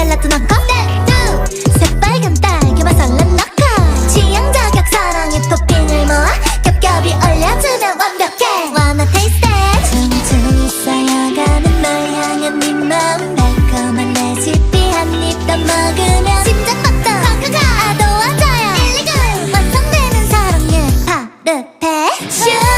젤라또 넣고 새빨간 딸기 맛살렘 넣고 지향자격 사랑의 토핑을 모아 겹겹이 올려주면 완벽해. Wanna taste it 천천히 쌓여가는 널 향한 네 마음 달콤한 레시피 한입더 먹으면 심장박동 쿵쿵쿵 아도와져요. 1, 2, 9 완성되는 사랑의 파릇해. 슈!